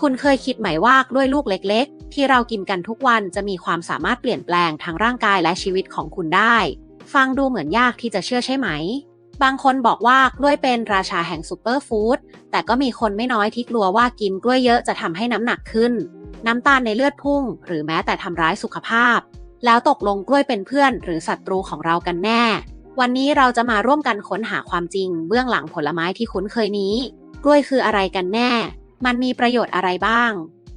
คุณเคยคิดไหมว่ากล้วยลูกเล็กๆ ที่เรากินกันทุกวันจะมีความสามารถเปลี่ยนแปลงทั้งร่างกายและชีวิตของคุณได้ ฟังดูเหมือนยากที่จะเชื่อใช่ไหม บางคนบอกว่ากล้วยเป็นราชาแห่งซูเปอร์ฟู้ดแต่ก็มีคนไม่น้อยที่กลัวว่ากินกล้วยเยอะจะทำให้น้ำหนักขึ้น น้ำตาลในเลือดพุ่ง หรือแม้แต่ทำร้ายสุขภาพ แล้วตกลงกล้วยเป็นเพื่อนหรือศัตรูของเรากันแน่ วันนี้เราจะมาร่วมกันค้นหาความจริง เบื้องหลังผลไม้ที่คุ้นเคยนี้ กล้วยคืออะไรกันแน่ มันมีประโยชน์อะไรบ้าง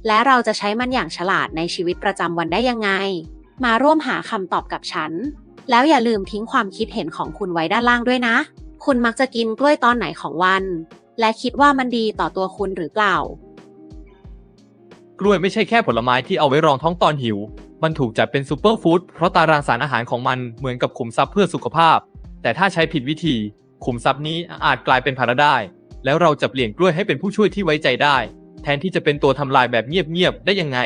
และเราจะใช้มันอย่างฉลาดในชีวิตประจำวันได้ยังไง มาร่วมหาคำตอบกับฉัน แล้วอย่าลืมทิ้งความคิดเห็นของคุณไว้ด้านล่างด้วยนะ คุณมักจะกินกล้วยตอนไหนของวัน และคิดว่ามันดีต่อตัวคุณหรือเปล่า กล้วยไม่ใช่แค่ผลไม้ที่เอาไว้รองท้องตอนหิว มันถูกจัดเป็นซูเปอร์ฟู้ดเพราะตารางสารอาหารของมันเหมือนกับขุมทรัพย์เพื่อสุขภาพ แต่ถ้าใช้ผิดวิธี ขุมทรัพย์นี้อาจกลายเป็นภาระได้ แล้วเราจะเปลี่ยนกล้วยให้เป็นผู้ช่วยที่ไว้ใจได้ แทนที่จะเป็นตัวทำลายแบบเงียบๆได้ยังไง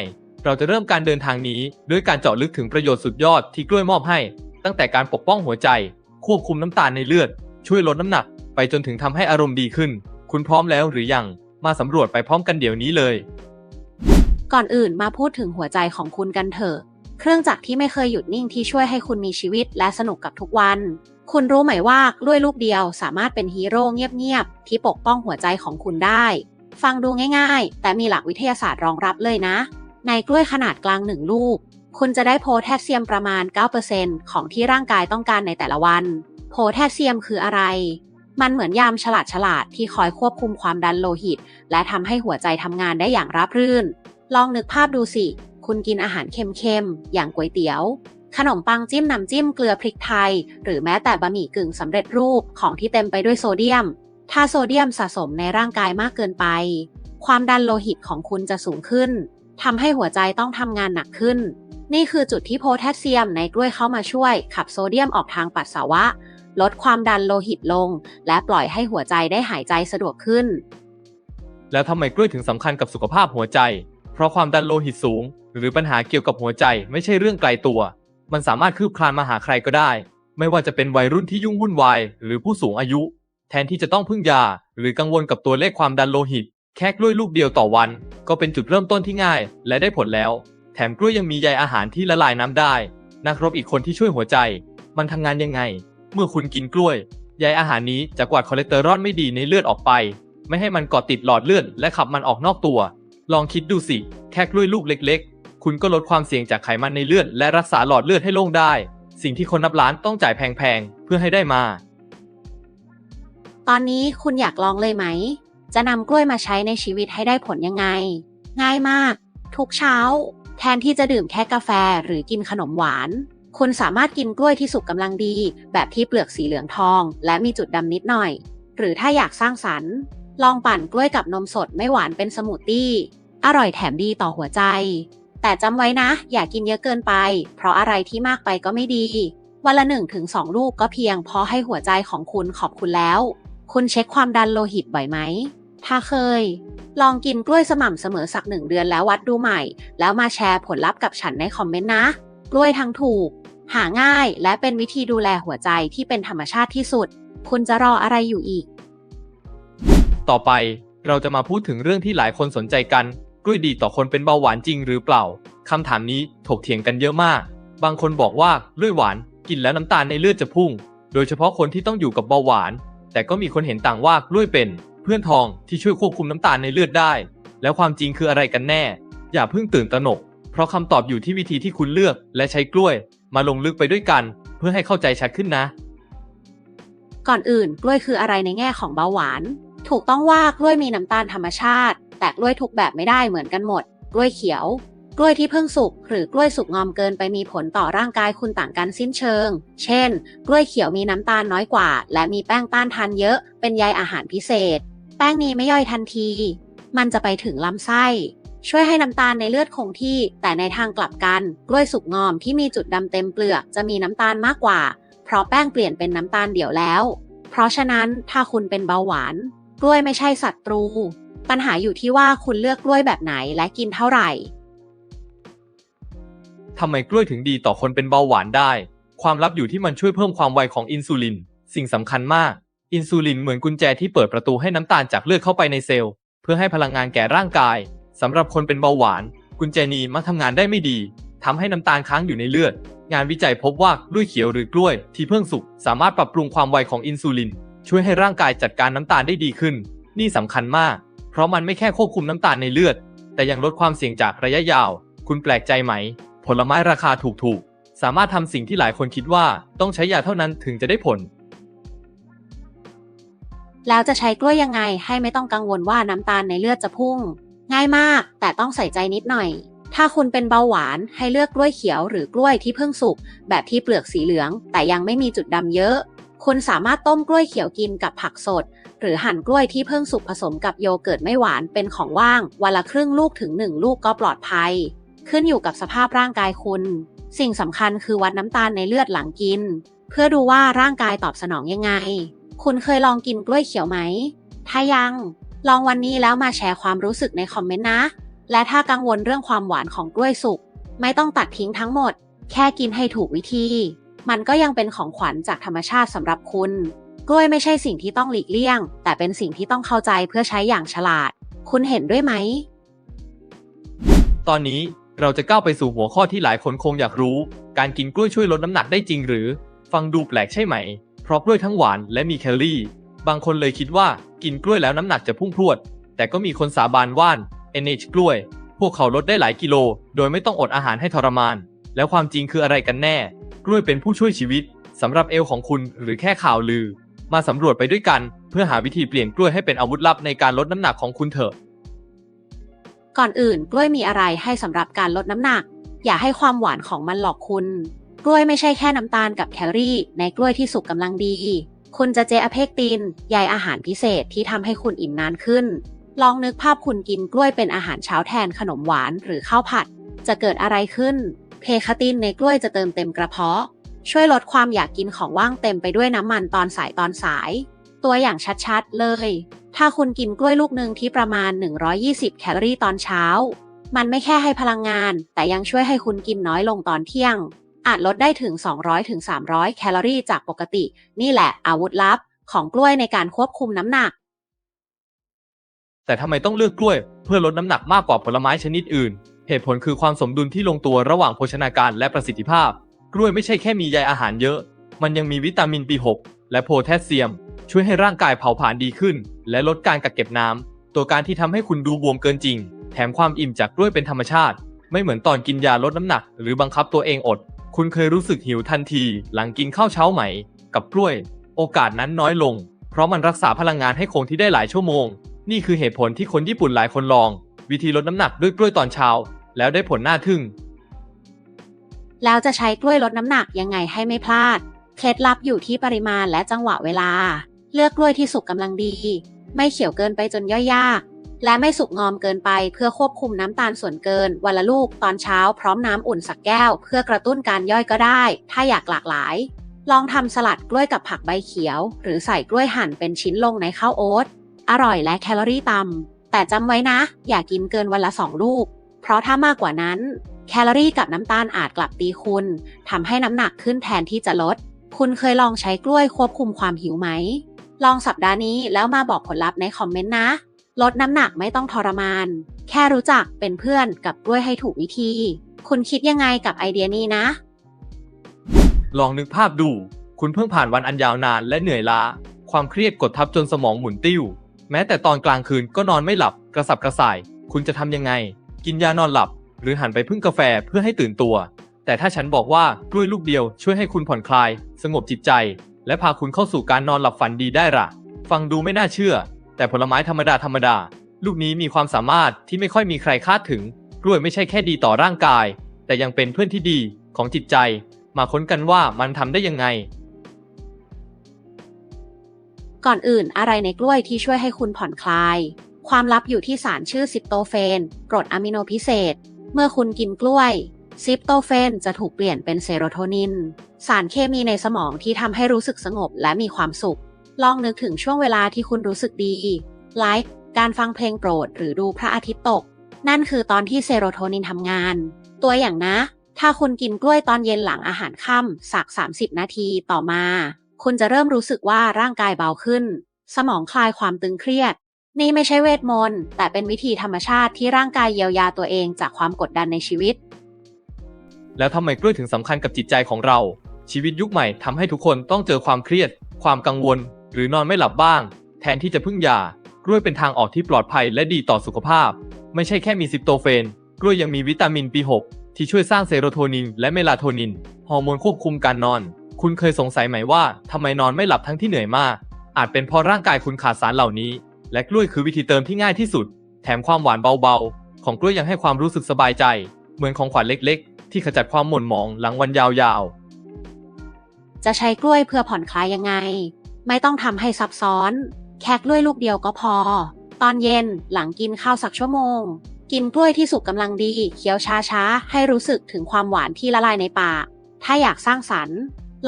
เราจะเริ่มการเดินทางนี้ ด้วยการเจาะลึกถึงประโยชน์สุดยอดที่กล้วยมอบให้ ตั้งแต่การปกป้องหัวใจ ควบคุมน้ำตาลในเลือด ช่วยลดน้ำหนัก ไปจนถึงทำให้อารมณ์ดีขึ้น คุณพร้อมแล้วหรือยัง มาสำรวจไปพร้อมกันเดี๋ยวนี้เลย ก่อนอื่นมาพูดถึงหัวใจของคุณกันเถอะ เครื่องจักรที่ไม่เคยหยุดนิ่งที่ช่วยให้คุณมีชีวิตและสนุกกับทุกวัน คุณรู้ไหมว่ากล้วยลูกเดียวสามารถเป็นฮีโร่เงียบๆที่ปกป้องหัวใจของคุณได้ ฟังดูง่ายๆ แต่มีหลักวิทยาศาสตร์รองรับเลยนะ ในกล้วยขนาดกลางหนึ่งลูก คุณจะได้โพแทสเซียมประมาณ 9%ของที่ร่างกายต้องการในแต่ละวัน โพแทสเซียมคืออะไร มันเหมือนยามฉลาดฉลาดๆที่คอยควบคุมความดันโลหิต และทำให้หัวใจทำงานได้อย่างราบรื่น ลองนึกภาพดูสิ คุณกินอาหารเค็มๆ อย่างก๋วยเตี๋ยว ขนมปังจิ้มน้ำจิ้มเกลือพริกไทย หรือแม้แต่บะหมี่กึ่งสำเร็จรูปของที่เต็มไปด้วยโซเดียม ถ้าโซเดียมสะสมในร่างกายมากเกินไป ความดันโลหิตของคุณจะสูงขึ้นทำให้หัวใจต้องทำงานหนักขึ้น นี่คือจุดที่โพแทสเซียมในกล้วยเข้ามาช่วย ขับโซเดียมออกทางปัสสาวะ ลดความดันโลหิตลง และปล่อยให้หัวใจได้หายใจสะดวกขึ้น แล้วทำไมกล้วยถึงสำคัญกับสุขภาพหัวใจ เพราะความดันโลหิตสูง หรือปัญหาเกี่ยวกับหัวใจไม่ใช่เรื่องไกลตัว มันสามารถคืบคลานมาหาใครก็ได้ ไม่ว่าจะเป็นวัยรุ่นที่ยุ่งวุ่นวายหรือผู้สูงอายุ แทนที่จะต้องพึ่งยา หรือกังวลกับตัวเลขความดันโลหิต แค่กล้วยลูกเดียวต่อวัน ก็เป็นจุดเริ่มต้นที่ง่าย และได้ผลแล้ว แถมกล้วยยังมีใยอาหารที่ละลายน้ำได้ นักรบอีกคนที่ช่วยหัวใจ มันทำงานยังไง เมื่อคุณกินกล้วยใยอาหารนี้จะกวาดคอเลสเตอรอลไม่ดีในเลือดออกไป ไม่ให้มันเกาะติดหลอดเลือดและขับมันออกนอกตัว ลองคิดดูสิ แค่กล้วยลูกเล็ก ๆ คุณก็ลดความเสี่ยงจากไขมันในเลือด และรักษาหลอดเลือดให้โล่งได้ สิ่งที่คนนับล้านต้องจ่ายแพงๆ เพื่อให้ได้มา ตอนนี้คุณอยากลองเลยไหม จะนำกล้วยมาใช้ในชีวิตให้ได้ผลยังไง ง่ายมาก ทุกเช้า แทนที่จะดื่มแค่กาแฟหรือกินขนมหวาน คุณสามารถกินกล้วยที่สุกกำลังดี แบบที่เปลือกสีเหลืองทอง และมีจุดดำนิดหน่อย หรือถ้าอยากสร้างสรรค์ ลองปั่นกล้วยกับนมสดไม่หวานเป็นสมูทตี้ อร่อยแถมดีต่อหัวใจ แต่จำไว้นะ อย่ากินเยอะเกินไป เพราะอะไรที่มากไปก็ไม่ดี วันละหนึ่งถึงสองลูกก็เพียงพอให้หัวใจของคุณขอบคุณแล้ว คุณเช็คความดันโลหิตบ่อยไหม ถ้าเคย ลองกินกล้วยสม่ำเสมอสักหนึ่งเดือนแล้ววัดดูใหม่ แล้วมาแชร์ผลลัพธ์กับฉันในคอมเมนต์นะ กล้วยทั้งถูก หาง่ายและเป็นวิธีดูแลหัวใจที่เป็นธรรมชาติที่สุด คุณจะรออะไรอยู่อีก ต่อไปเราจะมาพูดถึงเรื่องที่หลายคนสนใจกัน กล้วยดีต่อคนเป็นเบาหวานจริงหรือเปล่าคำถามนี้ถกเถียงกันเยอะมาก บางคนบอกว่ากล้วยหวานกินแล้วน้ำตาลในเลือดจะพุ่ง โดยเฉพาะคนที่ต้องอยู่กับเบาหวาน แต่ก็มีคนเห็นต่างว่ากล้วยเป็นเพื่อนทองที่ช่วยควบคุมน้ำตาลในเลือดได้ แล้วความจริงคืออะไรกันแน่ อย่าเพิ่งตื่นตระหนก เพราะคำตอบอยู่ที่วิธีที่คุณเลือกและใช้กล้วย มาลงลึกไปด้วยกัน เพื่อให้เข้าใจชัดขึ้นนะ ก่อนอื่นกล้วยคืออะไรในแง่ของเบาหวาน ถูกต้องว่ากล้วยมีน้ำตาลธรรมชาติ แต่กล้วยทุกแบบไม่ได้เหมือนกันหมด กล้วยเขียว กล้วยที่เพิ่งสุกหรือกล้วยสุกงอมเกินไปมีผลต่อร่างกายคุณต่างกันสิ้นเชิง เช่น กล้วยเขียวมีน้ำตาลน้อยกว่า และมีแป้งต้านทานเยอะ เป็นใยอาหารพิเศษ แป้งนี้ไม่ย่อยทันที มันจะไปถึงลำไส้ช่วยให้น้ำตาลในเลือดคงที่ แต่ในทางกลับกัน กล้วยสุกงอมที่มีจุดดำเต็มเปลือกจะมีน้ำตาลมากกว่า เพราะแป้งเปลี่ยนเป็นน้ำตาลเดี่ยวแล้ว เพราะฉะนั้นถ้าคุณเป็นเบาหวาน กล้วยไม่ใช่ศัตรู ปัญหาอยู่ที่ว่าคุณเลือกกล้วยแบบไหนและกินเท่าไหร่ ทำไมกล้วยถึงดีต่อคนเป็นเบาหวานได้ ความลับอยู่ที่มันช่วยเพิ่มความไวของอินซูลิน สิ่งสำคัญมาก อินซูลินเหมือนกุญแจที่เปิดประตูให้น้ำตาลจากเลือดเข้าไปในเซลล์ เพื่อให้พลังงานแก่ร่างกายสำหรับคนเป็นเบาหวาน กุญแจนี้มักทำงานได้ไม่ดีทำให้น้ำตาลค้างอยู่ในเลือด งานวิจัยพบว่ากล้วยเขียวหรือกล้วยที่เพิ่งสุกสามารถปรับปรุงความไวของอินซูลิน ช่วยให้ร่างกายจัดการน้ำตาลได้ดีขึ้น นี่สำคัญมาก เพราะมันไม่แค่ควบคุมน้ำตาลในเลือด แต่ยังลดความเสี่ยงจากระยะยาว คุณแปลกใจไหม ผลไม้ราคาถูกๆ สามารถทำสิ่งที่หลายคนคิดว่าต้องใช้ยาเท่านั้นถึงจะได้ผล แล้วจะใช้กล้วยยังไงให้ไม่ต้องกังวลว่าน้ำตาลในเลือดจะพุ่ง ง่ายมาก แต่ต้องใส่ใจนิดหน่อย ถ้าคุณเป็นเบาหวานให้เลือกกล้วยเขียวหรือกล้วยที่เพิ่งสุกแบบที่เปลือกสีเหลือง แต่ยังไม่มีจุดดำเยอะคุณสามารถต้มกล้วยเขียวกินกับผักสด หรือหั่นกล้วยที่เพิ่งสุกผสมกับโยเกิร์ตไม่หวานเป็นของว่างวันละครึ่งลูกถึงหนึ่งลูกก็ปลอดภัย ขึ้นอยู่กับสภาพร่างกายคุณ สิ่งสำคัญคือวัดน้ำตาลในเลือดหลังกิน เพื่อดูว่าร่างกายตอบสนองยังไง คุณเคยลองกินกล้วยเขียวไหม ถ้ายัง ลองวันนี้แล้วมาแชร์ความรู้สึกในคอมเมนต์นะ และถ้ากังวลเรื่องความหวานของกล้วยสุกไม่ต้องตัดทิ้งทั้งหมด แค่กินให้ถูกวิธี มันก็ยังเป็นของขวัญจากธรรมชาติสำหรับคุณ กล้วยไม่ใช่สิ่งที่ต้องหลีกเลี่ยง แต่เป็นสิ่งที่ต้องเข้าใจเพื่อใช้อย่างฉลาด คุณเห็นด้วยไหม ตอนนี้เราจะก้าวไปสู่หัวข้อที่หลายคนคงอยากรู้ การกินกล้วยช่วยลดน้ำหนักได้จริงหรือ ฟังดูแปลกใช่ไหม เพราะกล้วยทั้งหวานและมีแคลอรี่ บางคนเลยคิดว่ากินกล้วยแล้วน้ำหนักจะพุ่งพรวด แต่ก็มีคนสาบานว่าน NH กล้วย พวกเขาลดได้หลายกิโล โดยไม่ต้องอดอาหารให้ทรมาน แล้วความจริงคืออะไรกันแน่ กล้วยเป็นผู้ช่วยชีวิตสำหรับเอวของคุณหรือแค่ข่าวลือ มาสำรวจไปด้วยกัน เพื่อหาวิธีเปลี่ยนกล้วยให้เป็นอาวุธลับในการลดน้ำหนักของคุณเถอะ ก่อนอื่นกล้วยมีอะไรให้สำหรับการลดน้ำหนัก อย่าให้ความหวานของมันหลอกคุณ กล้วยไม่ใช่แค่น้ำตาลกับแคลอรี่ ในกล้วยที่สุกกำลังดี คุณจะเจออะเพกตินใยอาหารพิเศษที่ทำให้คุณอิ่มนานขึ้น ลองนึกภาพคุณกินกล้วยเป็นอาหารเช้าแทนขนมหวานหรือข้าวผัด จะเกิดอะไรขึ้น เพคาตินในกล้วยจะเติมเต็มกระเพาะ ช่วยลดความอยากกินของว่างเต็มไปด้วยน้ำมันตอนสายตอนสาย ตัวอย่างชัดๆ เลย ถ้าคุณกินกล้วยลูกหนึ่งที่ประมาณ 120 แคลอรี่ตอนเช้า มันไม่แค่ให้พลังงาน แต่ยังช่วยให้คุณกินน้อยลงตอนเที่ยง อาจลดได้ถึง 200-300 แคลอรี่จากปกติ นี่แหละอาวุธลับของกล้วยในการควบคุมน้ำหนัก แต่ทำไมต้องเลือกกล้วยเพื่อลดน้ำหนักมากกว่าผลไม้ชนิดอื่น เหตุผลคือความสมดุลที่ลงตัวระหว่างโภชนาการและประสิทธิภาพ กล้วยไม่ใช่แค่มีใยอาหารเยอะ มันยังมีวิตามิน B6 และโพแทสเซียม ช่วยให้ร่างกายเผาผลาญดีขึ้น และลดการกักเก็บน้ำตัวการที่ทำให้คุณดูบวมเกินจริง แถมความอิ่มจากกล้วยเป็นธรรมชาติ ไม่เหมือนตอนกินยาลดน้ำหนัก หรือบังคับตัวเองอด คุณเคยรู้สึกหิวทันที หลังกินข้าวเช้าไหม กับกล้วย โอกาสนั้นน้อยลง เพราะมันรักษาพลังงานให้คงที่ได้หลายชั่วโมง นี่คือเหตุผลที่คนญี่ปุ่นหลายคนลอง วิธีลดน้ำหนักด้วยกล้วยตอนเช้า แล้วได้ผลน่าทึ่ง แล้วจะใช้กล้วยลดน้ำหนักยังไงให้ไม่พลาด เคล็ดลับอยู่ที่ปริมาณและจังหวะเวลา เลือกกล้วยที่สุกกำลังดี ไม่เขียวเกินไปจนย่อยยาก และไม่สุกงอมเกินไปเพื่อควบคุมน้ำตาลส่วนเกิน วันละลูกตอนเช้าพร้อมน้ำอุ่นสักแก้ว เพื่อกระตุ้นการย่อยก็ได้ ถ้าอยากหลากหลาย ลองทำสลัดกล้วยกับผักใบเขียว หรือใส่กล้วยหั่นเป็นชิ้นลงในข้าวโอ๊ตอร่อยและแคลอรี่ต่ำแต่จำไว้นะ อย่ากินเกินวันละสองลูก เพราะถ้ามากกว่านั้น แคลอรี่กับน้ำตาลอาจกลับตีคุณทำให้น้ำหนักขึ้นแทนที่จะลด คุณเคยลองใช้กล้วยควบคุมความหิวไหม ลองสัปดาห์นี้แล้วมาบอกผลลัพธ์ในคอมเมนต์นะ ลดน้ำหนักไม่ต้องทรมาน แค่รู้จักเป็นเพื่อนกับกล้วยให้ถูกวิธี คุณคิดยังไงกับไอเดียนี้นะ ลองนึกภาพดู คุณเพิ่งผ่านวันอันยาวนานและเหนื่อยล้า ความเครียดกดทับจนสมองหมุนติ้ว แม้แต่ตอนกลางคืนก็นอนไม่หลับกระสับกระส่าย คุณจะทำยังไง กินยานอนหลับ หรือหันไปพึ่งกาแฟเพื่อให้ตื่นตัว แต่ถ้าฉันบอกว่ากล้วยลูกเดียวช่วยให้คุณผ่อนคลาย สงบจิตใจ และพาคุณเข้าสู่การนอนหลับฝันดีได้ล่ะ ฟังดูไม่น่าเชื่อ แต่ผลไม้ธรรมดาธรรมดา ลูกนี้มีความสามารถที่ไม่ค่อยมีใครคาดถึง กล้วยไม่ใช่แค่ดีต่อร่างกาย แต่ยังเป็นเพื่อนที่ดีของจิตใจ มาค้นกันว่ามันทำได้ยังไงก่อนอื่นอะไรในกล้วยที่ช่วยให้คุณผ่อนคลาย ความลับอยู่ที่สารชื่อซิปโตเฟนกรดอะมิโนพิเศษ เมื่อคุณกินกล้วย ซิปโตเฟนจะถูกเปลี่ยนเป็นเซโรโทนิน สารเคมีในสมองที่ทำให้รู้สึกสงบและมีความสุข ลองนึกถึงช่วงเวลาที่คุณรู้สึกดีไลฟ์การฟังเพลงโปรดหรือดูพระอาทิตย์ตก นั่นคือตอนที่เซโรโทนินทำงาน ตัวอย่างนะ ถ้าคุณกินกล้วยตอนเย็นหลังอาหารค่ำสัก 30 นาทีต่อมา คุณจะเริ่มรู้สึกว่าร่างกายเบาขึ้น สมองคลายความตึงเครียด นี่ไม่ใช่เวทมนต์แต่เป็นวิธีธรรมชาติที่ร่างกายเยียวยาตัวเองจากความกดดันในชีวิต แล้วทำไมกล้วยถึงสำคัญกับจิตใจของเรา ชีวิตยุคใหม่ทำให้ทุกคนต้องเจอความเครียด ความกังวล หรือนอนไม่หลับบ้าง แทนที่จะพึ่งยากล้วยเป็นทางออกที่ปลอดภัยและดีต่อสุขภาพ ไม่ใช่แค่มีซิปโตเฟน กล้วยยังมีวิตามิน B6 ที่ช่วยสร้างเซโรโทนิน และเมลาโทนิน ฮอร์โมนควบคุมการนอน คุณเคยสงสัยไหมว่าทำไมนอนไม่หลับทั้งที่เหนื่อยมาก อาจเป็นเพราะร่างกายคุณขาดสารเหล่านี้ และกล้วยคือวิธีเติมที่ง่ายที่สุด แถมความหวานเบาๆ ของกล้วยยังให้ความรู้สึกสบายใจ เหมือนของขวัญเล็กๆ ที่ขจัดความหม่นหมองหลังวันยาวๆ จะใช้กล้วยเพื่อผ่อนคลายยังไง ไม่ต้องทำให้ซับซ้อน แค่กล้วยลูกเดียวก็พอ ตอนเย็นหลังกินข้าวสักชั่วโมง กินกล้วยที่สุกกำลังดีเคี้ยวช้าๆ ให้รู้สึกถึงความหวานที่ละลายในปากถ้าอยากสร้างสรรค์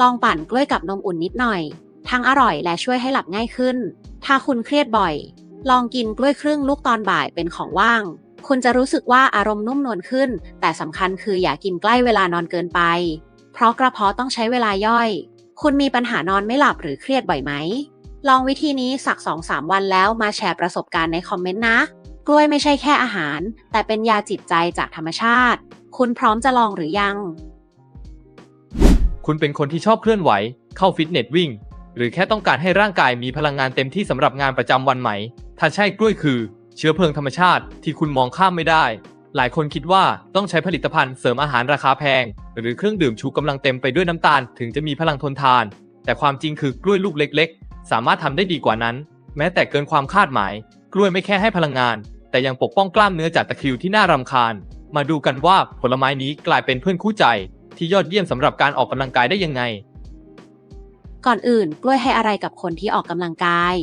ลองปั่นกล้วยกับนมอุ่นนิดหน่อย ทั้งอร่อยและช่วยให้หลับง่ายขึ้น ถ้าคุณเครียดบ่อย ลองกินกล้วยครึ่งลูกตอนบ่ายเป็นของว่าง คุณจะรู้สึกว่าอารมณ์นุ่มนวลขึ้น แต่สำคัญคืออย่ากินใกล้เวลานอนเกินไป เพราะกระเพาะต้องใช้เวลาย่อย คุณมีปัญหานอนไม่หลับหรือเครียดบ่อยไหม ลองวิธีนี้สัก 2-3 วันแล้วมาแชร์ประสบการณ์ในคอมเมนต์นะ กล้วยไม่ใช่แค่อาหาร แต่เป็นยาจิตใจจากธรรมชาติ คุณพร้อมจะลองหรือยัง คุณเป็นคนที่ชอบเคลื่อนไหว เข้าฟิตเนสวิ่ง หรือแค่ต้องการให้ร่างกายมีพลังงานเต็มที่สำหรับงานประจำวันไหม ถ้าใช่กล้วยคือ เชื้อเพลิงธรรมชาติที่คุณมองข้ามไม่ได้ หลายคนคิดว่าต้องใช้ผลิตภัณฑ์เสริมอาหารราคาแพง หรือเครื่องดื่มชูกำลังเต็มไปด้วยน้ำตาลถึงจะมีพลังทนทาน แต่ความจริงคือกล้วยลูกเล็ก ๆ สามารถทำได้ดีกว่านั้น แม้แต่เกินความคาดหมาย กล้วยไม่แค่ให้พลังงาน แต่ยังปกป้องกล้ามเนื้อจากตะคริวที่น่ารำคาญ มาดูกันว่าผลไม้นี้กลายเป็นเพื่อนคู่ใจ ที่ยอดเยี่ยมสำหรับการออกกำลังกายได้ยังไง ก่อนอื่นกล้วยให้อะไรกับคนที่ออกกำลังกาย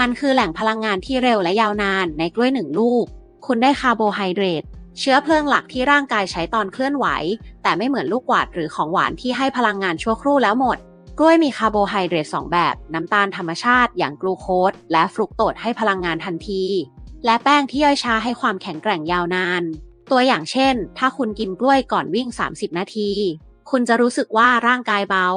มันคือแหล่งพลังงานที่เร็วและยาวนานในกล้วยหนึ่งลูก คุณได้คาร์โบไฮเดรตเชื้อเพลิงหลักที่ร่างกายใช้ตอนเคลื่อนไหว แต่ไม่เหมือนลูกกวาดหรือของหวานที่ให้พลังงานชั่วครู่แล้วหมด กล้วยมีคาร์โบไฮเดรตสองแบบ น้ำตาลธรรมชาติอย่างกลูโคสและฟรุกโตสให้พลังงานทันที และแป้งที่ย่อยช้าให้ความแข็งแกร่งยาวนาน ตัวอย่างเช่น ถ้าคุณกินกล้วยก่อนวิ่ง 30 นาที คุณจะรู้สึกว่าร่างกายเบา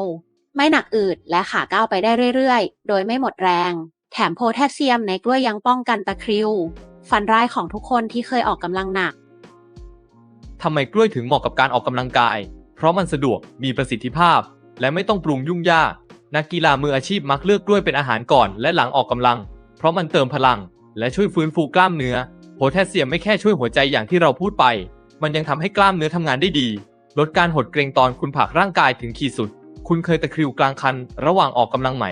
ไม่หนักอืดและขาก้าวไปได้เรื่อยๆ โดยไม่หมดแรง แถมโพแทสเซียมในกล้วยยังป้องกันตะคริว ฟันร้ายของทุกคนที่เคยออกกำลังหนัก ทำไมกล้วยถึงเหมาะกับการออกกำลังกาย เพราะมันสะดวก มีประสิทธิภาพ และไม่ต้องปรุงยุ่งยาก นักกีฬามืออาชีพมักเลือกกล้วยเป็นอาหารก่อน และหลังออกกำลัง เพราะมันเติมพลัง และช่วยฟื้นฟูกล้ามเนื้อ โพแทสเซียมไม่แค่ช่วยหัวใจอย่างที่เราพูดไป มันยังทำให้กล้ามเนื้อทำงานได้ดี ลดการหดเกร็งตอนคุณผักร่างกายถึงขีดสุด คุณเคยตะคริวกลางคันระหว่างออกกำลังไหม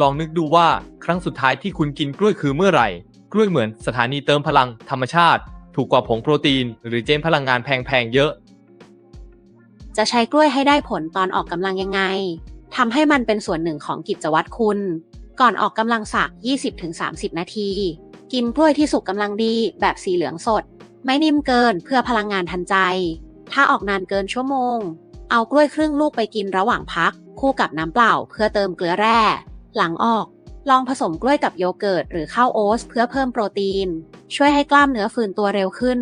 ลองนึกดูว่าครั้งสุดท้ายที่คุณกินกล้วยคือเมื่อไหร่ กล้วยเหมือนสถานีเติมพลังธรรมชาติ ถูกกว่าผงโปรตีน หรือเจนพลังงานแพงๆเยอะ จะใช้กล้วยให้ได้ผลตอนออกกำลังยังไงทำให้มันเป็นส่วนหนึ่งของกิจวัตรคุณ ก่อนออกกำลังสัก 20-30 นาที กินกล้วยที่สุกกำลังดีแบบสีเหลืองสด ไม่นิ่มเกินเพื่อพลังงานทันใจ ถ้าออกนานเกินชั่วโมง เอากล้วยครึ่งลูกไปกินระหว่างพัก คู่กับน้ำเปล่าเพื่อเติมเกลือแร่ หลังออก ลองผสมกล้วยกับโยเกิร์ตหรือข้าวโอ๊ตเพื่อเพิ่มโปรตีน ช่วยให้กล้ามเนื้อฟื้นตัวเร็วขึ้น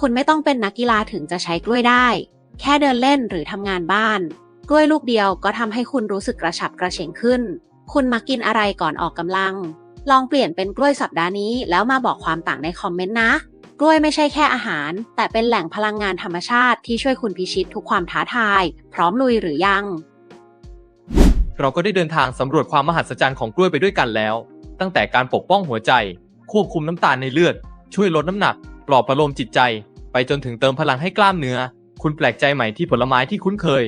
คุณไม่ต้องเป็นนักกีฬาถึงจะใช้กล้วยได้ แค่เดินเล่นหรือทำงานบ้าน กล้วยลูกเดียวก็ทำให้คุณรู้สึกกระฉับกระเฉงขึ้น คุณมักกินอะไรก่อนออกกำลัง ลองเปลี่ยนเป็นกล้วยสัปดาห์นี้ แล้วมาบอกความต่างในคอมเมนต์นะ กล้วยไม่ใช่แค่อาหาร แต่เป็นแหล่งพลังงานธรรมชาติที่ช่วยคุณพิชิตทุกความท้าทาย พร้อมลุยหรือยัง เราก็ได้เดินทางสำรวจความมหัศจรรย์ของกล้วยไปด้วยกันแล้ว ตั้งแต่การปกป้องหัวใจ ควบคุมน้ำตาลในเลือด ช่วยลดน้ำหนัก ปลอบประโลมจิตใจ ไปจนถึงเติมพลังให้กล้ามเนื้อ คุณแปลกใจไหมที่ผลไม้ที่คุ้นเคย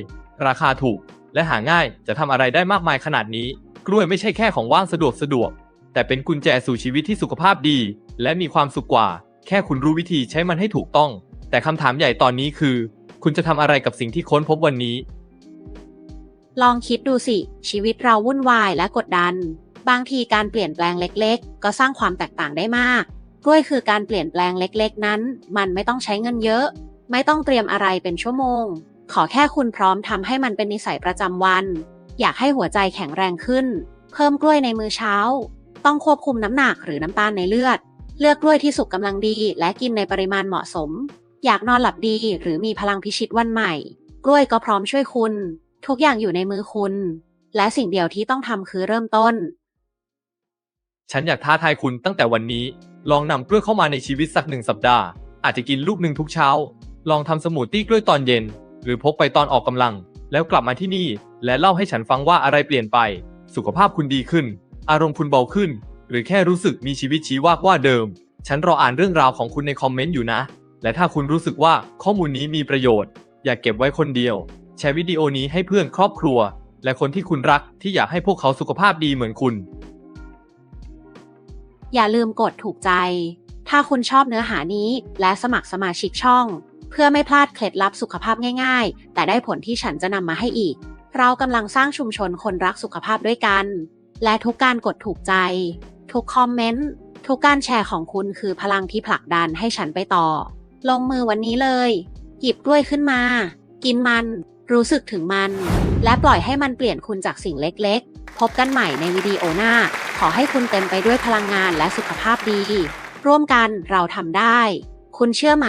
ราคาถูก และหาง่ายจะทำอะไรได้มากมายขนาดนี้ กล้วยไม่ใช่แค่ของว่างสะดวกสะดวก แต่เป็นกุญแจสู่ชีวิตที่สุขภาพดี และมีความสุขกว่า แค่คุณรู้วิธีใช้มันให้ถูกต้อง แต่คำถามใหญ่ตอนนี้คือ คุณจะทำอะไรกับสิ่งที่ค้นพบวันนี้ ลองคิดดูสิ ชีวิตเราวุ่นวายและกดดัน บางทีการเปลี่ยนแปลงเล็กๆ ก็สร้างความแตกต่างได้มากกล้วยคือการเปลี่ยนแปลงเล็กๆ นั้น มันไม่ต้องใช้เงินเยอะ ไม่ต้องเตรียมอะไรเป็นชั่วโมง ขอแค่คุณพร้อมทำให้มันเป็นนิสัยประจำวัน อยากให้หัวใจแข็งแรงขึ้น เพิ่มกล้วยในมือเช้า ต้องควบคุมน้ำหนักหรือน้ำตาลในเลือด เลือกกล้วยที่สุกกำลังดี และกินในปริมาณเหมาะสม อยากนอนหลับดีหรือมีพลังพิชิตวันใหม่ กล้วยก็พร้อมช่วยคุณ ทุกอย่างอยู่ในมือคุณ และสิ่งเดียวที่ต้องทำคือเริ่มต้น ฉันอยากท้าทายคุณตั้งแต่วันนี้ ลองนำกล้วยเข้ามาในชีวิตสักหนึ่งสัปดาห์ อาจจะกินลูกหนึ่งทุกเช้า ลองทำสมูทตี้กล้วยตอนเย็น หรือพกไปตอนออกกำลัง แล้วกลับมาที่นี่ และเล่าให้ฉันฟังว่าอะไรเปลี่ยนไป สุขภาพคุณดีขึ้น อารมณ์คุณเบาขึ้น หรือแค่รู้สึกมีชีวิตชีวากว่าเดิม ฉันรออ่านเรื่องราวของคุณในคอมเมนต์อยู่นะ และถ้าคุณรู้สึกว่าข้อมูลนี้มีประโยชน์ อย่าเก็บไว้คนเดียว แชร์วิดีโอนี้ให้เพื่อนครอบครัว และคนที่คุณรักที่อยากให้พวกเขาสุขภาพดีเหมือนคุณ อย่าลืมกดถูกใจ ถ้าคุณชอบเนื้อหานี้ และสมัครสมาชิกช่อง เพื่อไม่พลาดเคล็ดลับสุขภาพง่ายๆ แต่ได้ผลที่ฉันจะนำมาให้อีก เรากำลังสร้างชุมชนคนรักสุขภาพด้วยกัน และทุกการกดถูกใจ ทุกคอมเมนต์ ทุกการแชร์ของคุณคือพลังที่ผลักดันให้ฉันไปต่อ ลงมือวันนี้เลย หยิบกล้วยขึ้นมา กินมัน รู้สึกถึงมัน และปล่อยให้มันเปลี่ยนคุณจากสิ่งเล็กๆ พบกันใหม่ในวิดีโอหน้า ขอให้คุณเต็มไปด้วยพลังงานและสุขภาพดี ร่วมกันเราทำได้ คุณเชื่อไหม